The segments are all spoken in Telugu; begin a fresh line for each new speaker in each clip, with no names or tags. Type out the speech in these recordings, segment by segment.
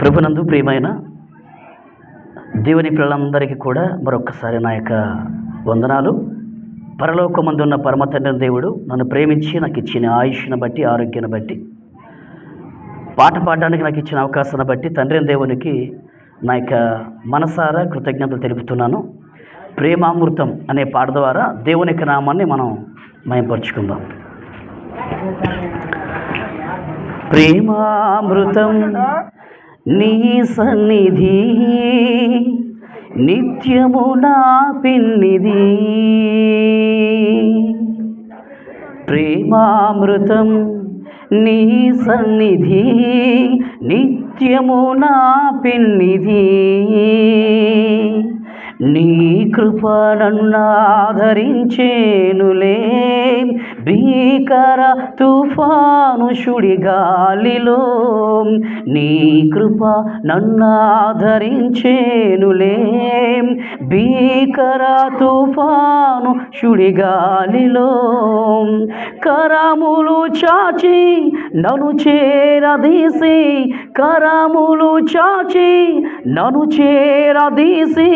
ప్రభునందు ప్రియమైన దేవుని పిల్లలందరికీ కూడా మరొక్కసారి నా యొక్క వందనాలు. పరలోకమందున్న ఉన్న పరమతండ్రి దేవుడు నన్ను ప్రేమించి నాకు ఇచ్చిన ఆయుష్ను బట్టి ఆరోగ్యాన్ని బట్టి పాట పాడడానికి నాకు ఇచ్చిన అవకాశాన్ని బట్టి తండ్రి దేవునికి నా యొక్క మనసారా కృతజ్ఞతలు తెలుపుతున్నాను. ప్రేమామృతం అనే పాట ద్వారా దేవుని యొక్క నామాన్ని మనం మయపరుచుకుందాం. ప్రేమామృతం నీ సన్నిధి నిత్యము నా పిన్నిది. ప్రేమామృతం నీ సన్నిధి నిత్యము నా పిన్నిది. నీ కృప నన్నాధరించేనులే భీకర తుఫానుషుడి గాలిలో నీ కృప నన్నాధరించేనులే కర తుఫాను సుడిగాలిలో. కరములు చాచి నను చేరదీసి కరములు చాచి నను చేరదీసి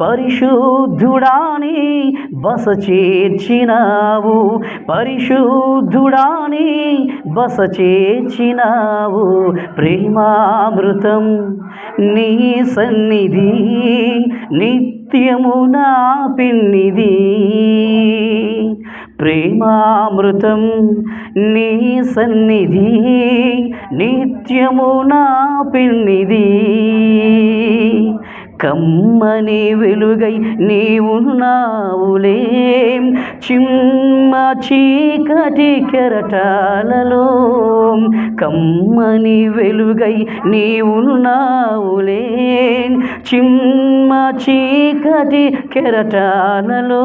పరిశుద్ధుడాని బస చేర్చినావు పరిశుద్ధుడాని బస చేర్చినావు. ప్రేమామృతం నీ సన్నిధి నిత్యము నా పిన్నిది. ప్రేమామృతం నీ సన్నిధి నిత్యము నా పిన్నిది. కమ్మని వెలుగై నీవున్నావులే చిమ్మ చీకటి కెరటాలలో కమ్మని వెలుగై నీవున్నావులే చిమ్మ చీకటి కెరటాలలో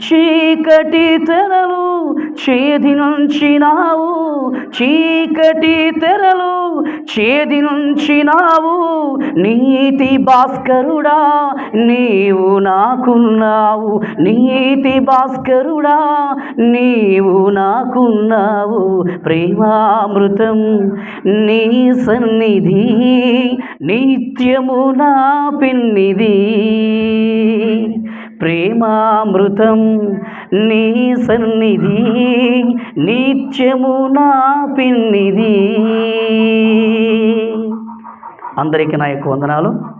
చీకటి తెరలు చేది నుంచినావు చీకటి తెరలు చేది నుంచినావు నీతి భాస్కరుడా నీవు నాకున్నావు. నీతి భాస్కరుడా నీవు నాకున్నావు. ప్రేమామృతం నీ సన్నిధి నిత్యము నా పిన్నిది ప్రేమామృతం నీ సన్నిధి నిత్యము నా పిన్నిది అందరికీ నా యొక్క వందనాలు.